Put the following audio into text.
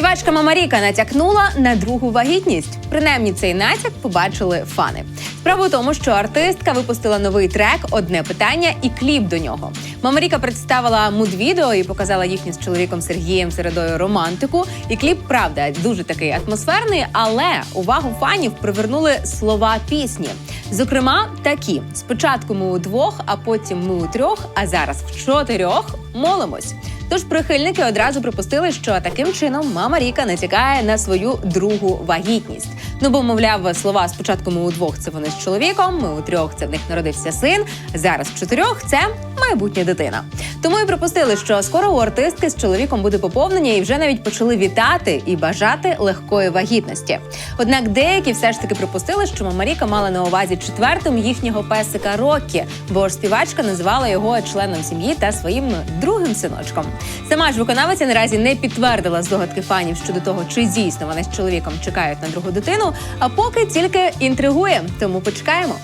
Співачка Мамаріка натякнула на другу вагітність. Принаймні цей натяк побачили фани. Справа у тому, що артистка випустила новий трек Одне питання і кліп до нього. Мамаріка представила муд-відео і показала їхню з чоловіком Сергієм Середою романтику. І кліп, правда, дуже такий атмосферний, але увагу фанів привернули слова пісні. Зокрема, такі: спочатку ми у двох, а потім ми у трьох, а зараз в чотирьох молимось. Тож прихильники одразу припустили, що таким чином мама Ріка натякає на свою другу вагітність. Ну бо мовляв, слова спочатку ми у двох це вони з чоловіком, ми у трьох це в них народився син. Зараз в чотирьох це майбутня дитина. Тому і припустили, що скоро у артистки з чоловіком буде поповнення, і вже навіть почали вітати і бажати легкої вагітності. Однак деякі все ж таки припустили, що мама Ріка мала на увазі четвертим їхнього песика Роккі, бо ж співачка називала його членом сім'ї та своїм другим синочком. Сама ж виконавиця наразі не підтвердила здогадки фанів щодо того, чи дійсно вони з чоловіком чекають на другу дитину, а поки тільки інтригує. Тому почекаємо.